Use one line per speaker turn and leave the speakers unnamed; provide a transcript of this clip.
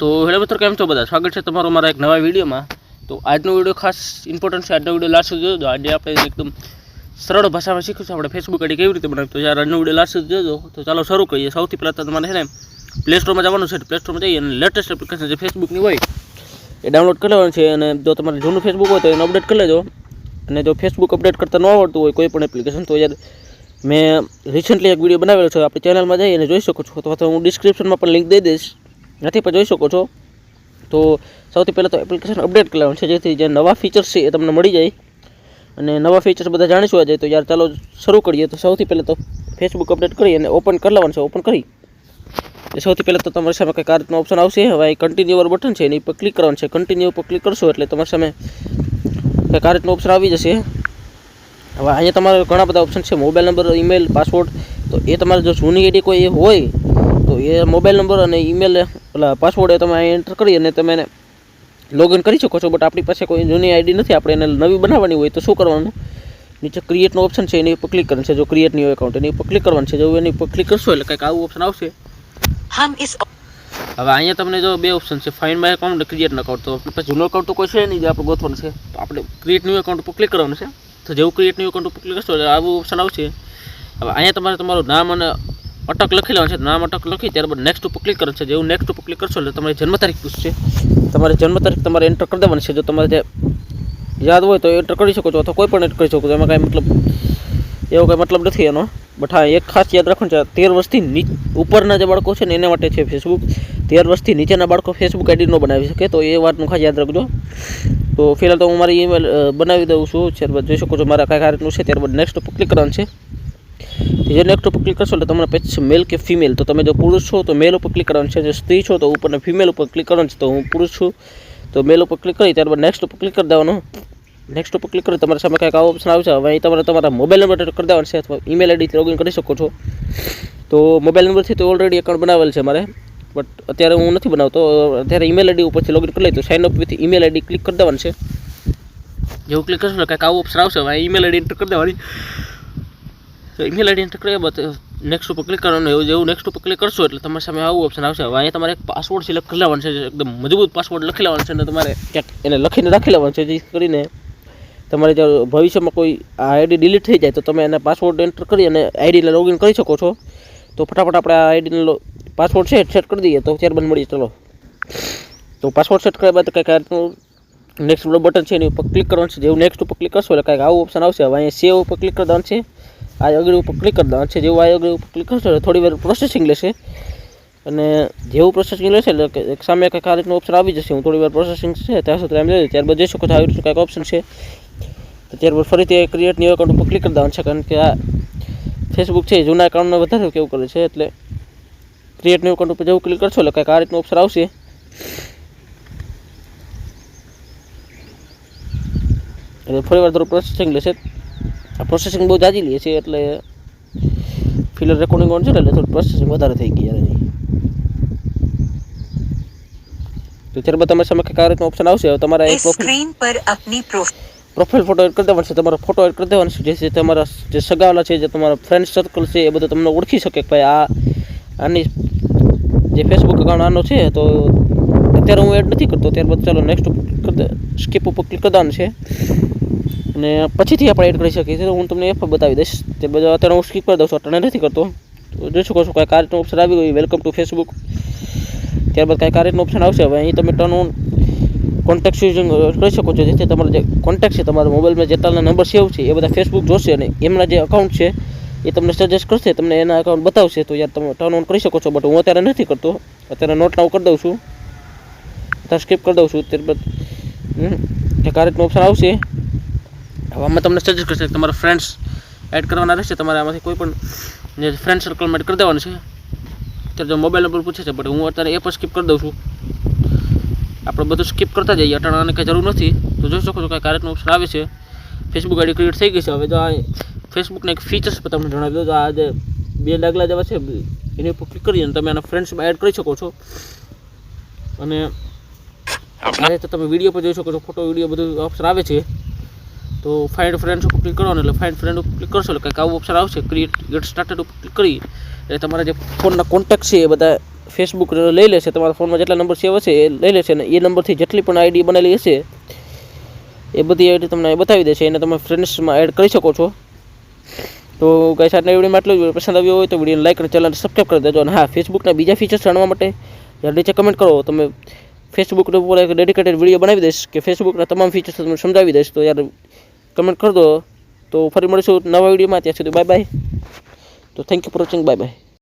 તો હેલો મિત્રો, કેમ છો બધા? સ્વાગત છે તમારું મારા એક નવા વિડીયોમાં. તો આજનો વીડિયો ખાસ ઇમ્પોર્ટન્ટ છે. આજનો વીડિયો લાસ્ટ જોજો. આજે આપણે એકદમ સરળ ભાષામાં શીખીશું આપણે ફેસબુક આઈડી કેવી રીતે બનાવી તો યાર આજનો વીડિયો લાસ્ટ જોજો, તો ચાલો શરૂ કરીએ. સૌથી પહેલાં તો તમારે છે ને પ્લે સ્ટોરમાં જવાનું છે. પ્લે સ્ટોરમાં જઈએ અને લેટેસ્ટ એપ્લિકેશન જે ફેસબુકની હોય, એ ડાઉનલોડ કરી લેવાનું છે. અને જો તમારે જૂનું ફેસબુક હોય તો એને અપડેટ કરી લેજો. અને જો ફેસબુક અપડેટ કરતાં ન આવડતું હોય, કોઈ પણ એપ્લિકેશન તો યાર મેં રિસન્ટલી એક વીડિયો બનાવેલો છે. આપણી ચેનલમાં જઈ અને જોઈ શકો છો. અથવા તો હું ડિસ્ક્રિપ્શનમાં પણ લિંક દઈ દઈશ. નથી, પણ જોઈ શકો છો. તો સૌથી પહેલાં તો એપ્લિકેશન અપડેટ કરવાનું છે, જેથી જે નવા ફીચર્સ છે એ તમને મળી જાય. અને નવા ફીચર્સ બધા જાણીશું આજે, તો યાર ચાલો શરૂ કરીએ. તો સૌથી પહેલાં તો ફેસબુક અપડેટ કરી અને ઓપન કરી લેવાનું છે ઓપન કરી. સૌથી પહેલાં તો તમારી સામે કંઈક આ ઓપ્શન આવશે. હવે આ કન્ટિન્યુઅર બટન છે, એની પર ક્લિક કરવાનું છે. કન્ટિન્યુ પર ક્લિક કરશો એટલે તમારી સામે કંઈક આ ઓપ્શન આવી જશે. હવે અહીંયા તમારે ઘણા બધા ઓપ્શન છે. મોબાઈલ નંબર ઈમેલ પાસવર્ડ તો એ તમારે જો જૂની આઈડી કોઈ હોય એ મોબાઈલ નંબર અને ઈમેલ પેલા પાસવર્ડ એ તમે એન્ટર કરી અને તમે એને લોગિન કરી શકો છો. બટ આપણી પાસે કોઈ જૂની આઈડી નથી. આપણે એને નવી બનાવવાની હોય તો શું કરવાનું? નીચે ક્રિએટનો ઓપ્શન છે. એની ઉપર ક્લિક કરવાનું છે. જો ક્રિએટની ન્યુ એકાઉન્ટ એની ઉપર ક્લિક કરવાનું છે. જો એની ઉપર ક્લિક કરશો એટલે કંઈક આવું ઓપ્શન આવશે. હવે અહીંયા તમને જો બે ઓપ્શન છે. ફાઇન માય એકાઉન્ટ ક્રિએટ ન એકાઉન્ટ તો પછી જૂનો એકાઉન્ટ તો કોઈ છે નહીં જે આપણે ગોતવાનું છે. તો આપણે ક્રિએટ ન્યૂ એકાઉન્ટ ઉપર ક્લિક કરવાનું છે. તો જેવું ક્રિએટ ન્યૂ એકાઉન્ટ ઉપર ક્લિક કરશો એટલે આવું ઓપ્શન આવશે. હવે અહીંયા તમારે તમારું નામ અને અટક લખી લેવાનું છે, નામ અટક લખી ત્યારબાદ નેક્સ્ટ ઉપર ક્લિક કરવાનું છે. જેવું નેક્સ્ટ ઉપર ક્લિક કરશો એટલે તમારી જન્મ તારીખ પૂછશે. તમારે જન્મ તારીખ તમારે એન્ટર કરી દેવાની છે. જો તમારે જે યાદ હોય તો એન્ટર કરી શકો છો અથવા કોઈ પણ એન્ટર કરી શકો છો. એમાં કાંઈ મતલબ, એવો કંઈ મતલબ નથી એનો. બટ હા, એક ખાસ યાદ રાખવાનું છે તેર વર્ષથી નીચ ઉપરના જે બાળકો છે ને, એના માટે છે ફેસબુક તેર વર્ષથી નીચેના બાળકો ફેસબુક આઈડી ન બનાવી શકે, તો એ વાતનું ખાસ યાદ રાખજો. તો ફિલહાલ તો હું મારી ઈમેલ બનાવી દઉં છું. ત્યારબાદ જોઈ શકો છો મારા કાંઈક આ રીતનું છે. ત્યારબાદ નેક્સ્ટ ઉપર ક્લિક કરવાનું છે. જે નેક્સ્ટ ઉપર ક્લિક કરશો એટલે તમને પછી મેલ કે ફિમેલ તો તમે જો પુરુષ છો, તો મેલ ઉપર ક્લિક કરવાનું છે. જો સ્ત્રી છો, તો ઉપરને ફિમેલ ઉપર ક્લિક કરવાનું છે. તો હું પુરુષ છું, તો મેલ ઉપર ક્લિક કરી, ત્યારબાદ નેક્સ્ટ ઉપર ક્લિક કરી દેવાનું. નેક્સ્ટ ઉપર ક્લિક કરી, તમારા સામે કંઈક આવો ઓપ્શન આવશે. હવે અહીં તમારે તમારા મોબાઈલ નંબર કરી દેવાનો છે, અથવા ઈમેલ આઈડીથી લોગિન કરી શકો છો. તો મોબાઈલ નંબરથી તો ઓલરેડી એકાઉન્ટ બનાવેલ છે મારે. બટ અત્યારે હું નથી બનાવતો. અત્યારે ઈમેલ આઈડી ઉપરથી લોગિન કરી લઈ તો sign up with email ID click કરી દેવાનું છે. જેવું ક્લિક કરશો એટલે કંઈક આવું ઓપ્શન આવશે. હવે ઈમેલ આઈડી એન્ટર કરી દેવાની. તો ઈમેલ આઈડી એન્ટર કર્યા બાદ નેક્સ્ટ ઉપર ક્લિક કરવાનું એવું જેવું નેક્સ્ટ ઉપર ક્લિક કરશો એટલે તમારી સામે આવું ઓપ્શન આવશે. હવે અહીંયા તમારે એક પાસવર્ડ સિલેક્ટ કરી લેવાનો છે એકદમ મજબૂત પાસવર્ડ લખી લેવાનો છે અને તમારે ક્યાંક એને લખીને રાખી લેવાનું છે જેથી કરીને તમારે જો ભવિષ્યમાં કોઈ આ આઈડી ડિલીટ થઈ જાય તો તમે એને પાસવર્ડ એન્ટર કરી અને આઈડીને લોગિન કરી શકો છો. તો ફટાફટ આપણે આ આઈડીને પાસવર્ડ છે સેટ કરી દઈએ તો ત્યારબાદ મળીએ, ચલો. તો પાસવર્ડ સેટ કર્યા બાદ કંઈક આટલું નેક્સ્ટ બટન છે એની ઉપર ક્લિક કરવાનું છે, જેવું નેક્સ્ટ ઉપર ક્લિક કરશો એટલે કંઈક આવું ઓપ્શન આવશે. હવે અહીંયા સેવ ઉપર ક્લિક કરી છે. આ આગળ ઉપર ક્લિક કરી છે જેવું આ આગળ ઉપર ક્લિક કરશો થોડી વાર પ્રોસેસિંગ લેશે. અને જેવું પ્રોસેસિંગ લેશે એટલે સામે કંઈક આ રીતનું ઓપ્શન આવી જશે. હું થોડી વાર પ્રોસેસિંગ છે, ત્યાં સુધી એમ જોઈએ ત્યારબાદ જોઈ શકો છો આવી રીતનું કંઈક ઓપ્શન છે. ત્યારબાદ ફરીથી ક્રિએટ ન્યૂ એકાઉન્ટ ઉપર ક્લિક કરી દેવાનું છે. કારણ કે આ ફેસબુક છે જૂના એકાઉન્ટને વધારે કેવું કરે છે. એટલે ક્રિએટ ન્યૂ એકાઉન્ટ ઉપર જેવું ક્લિક કરશો એટલે કંઈક આ રીતનું ઓપ્શન આવશે. એટલે ફરી વાર થોડું પ્રોસેસિંગ લેશે. પ્રોસેસિંગ બહુ જાજી લે છે એટલે ફિલર રેકોર્ડિંગ ઓન છે એટલે થોડું પ્રોસેસિંગ વધારે થઈ ગઈ એની. તો ત્યારબાદ તમારી સામે કઈ રીતનો ઓપ્શન આવશે? તમારા એક
સ્ક્રીન પર આપની
પ્રોફાઇલ ફોટો એડ કરી દેવાનો છે. તમારો ફોટો એડ કરી દેવાનો છે. જેથી તમારા જે સગાવાલા છે જે તમારા ફ્રેન્ડ સર્કલ છે એ બધું તમને ઓળખી શકે કે ભાઈ આ આની જે ફેસબુક અકાઉન્ટ આનો છે તો અત્યારે હું એડ નથી કરતો. ત્યારબાદ ચાલો નેક્સ્ટ સ્કીપ ઉપર ક્લિક કરવાનું છે. અને પછીથી આપણે એડ કરી શકીએ છીએ. તો હું તમને એ પણ બતાવી દઈશ. તે બધા અત્યારે હું સ્કીપ કરી દઉં છું. અત્યારે નથી કરતો. તો જોઈ શકો છો કાંઈ આ ઓપ્શન આવી ગયું. વેલકમ ટુ ફેસબુક ત્યારબાદ કાંઈ આ ઓપ્શન આવશે. હવે અહીં તમે ટર્ન ઓન કોન્ટેક્ટ યુઝિંગ કરી શકો છો. જેથી તમારો જે કોન્ટેક્ટ છે, તમારા મોબાઈલમાં જેટલા નંબર સેવ છે એ બધા ફેસબુક જોશે અને એમના જે અકાઉન્ટ છે, એ તમને સજેસ્ટ કરશે. તમને એના અકાઉન્ટ બતાવશે. તો યાર તમે ટર્ન ઓન કરી શકો છો. બટ હું અત્યારે નથી કરતો. અત્યારે નોટ નાવ કરી દઉં છું. અત્યારે સ્કીપ કરી દઉં છું. ત્યારબાદ રીતનું ઓપ્શન આવશે. આમાં તમને સજેસ્ટ કરશે કે તમારા ફ્રેન્ડ્સ એડ કરવાના રહેશે. તમારે આમાંથી કોઈ પણ જે ફ્રેન્ડ સર્કલમાં એડ કરી દેવાનું છે અત્યારે જો મોબાઈલ નંબર પૂછે છે બટ હું અત્યારે એ પણ સ્કીપ કરી દઉં છું. આપણે બધું સ્કીપ કરતા જઈએ અટાણાની કંઈ જરૂર નથી. તો જોઈ શકો છો કે કાર્યક્રમ ઓપ્શન આવે છે. ફેસબુક આઈડી ક્રિએટ થઈ ગઈ છે. હવે તો આ ફેસબુકના એક ફીચર્સ પણ તમને જણાવી દો તો આ જે બે ડાગલા જેવા છે એની ઉપર ક્લિક કરીને તમે આના ફ્રેન્ડ્સમાં એડ કરી શકો છો. અને આ તમે વીડિયો પર જોઈ શકો છો. ફોટો વીડિયો બધું ઓપ્શન આવે છે. તો ફાઇન્ડ ફ્રેન્ડ્સ ઉપર ક્લિક કરવાનું એટલે ફાઇન્ડ ફ્રેન્ડ ઉપર ક્લિક કરશો એટલે કંઈક આવું ઓપ્શન આવશે. ક્રિએટ ગેટ સ્ટાર્ટેડ ઉપર ક્લિક કરી. એટલે તમારા જે ફોનના કોન્ટેક્ટ છે એ બધા ફેસબુક લઈ લેશે. તમારા ફોનમાં જેટલા નંબર સેવ હશે એ લઈ લેશે અને એ નંબરથી જેટલી પણ આઈડી બનેલી હશે, એ બધી આઈડી તમને બતાવી દેશે. એને તમે ફ્રેન્ડ્સમાં એડ કરી શકો છો. તો ગાઈસ આજના વિડીયોમાં આટલું જ. પસંદ આવ્યો હોય તો વિડીયોને લાઈક અને ચેનલને સબસ્ક્રાઈબ કરી દેજો. અને હા ફેસબુકના બીજા ફીચર્સ જાણવા માટે નીચે કમેન્ટ કરો. તમે ફેસબુક ઉપર એક ડેડિકેટેડ વીડિયો બનાવી દઈશ કે ફેસબુકના તમામ ફીચર્સ તમને સમજાવી દઈશ. તો યાર કમેન્ટ કરી દો. તો ફરી મળીશું નવા વિડીયોમાં. ત્યાં સુધી બાય બાય તો thank you for watching bye bye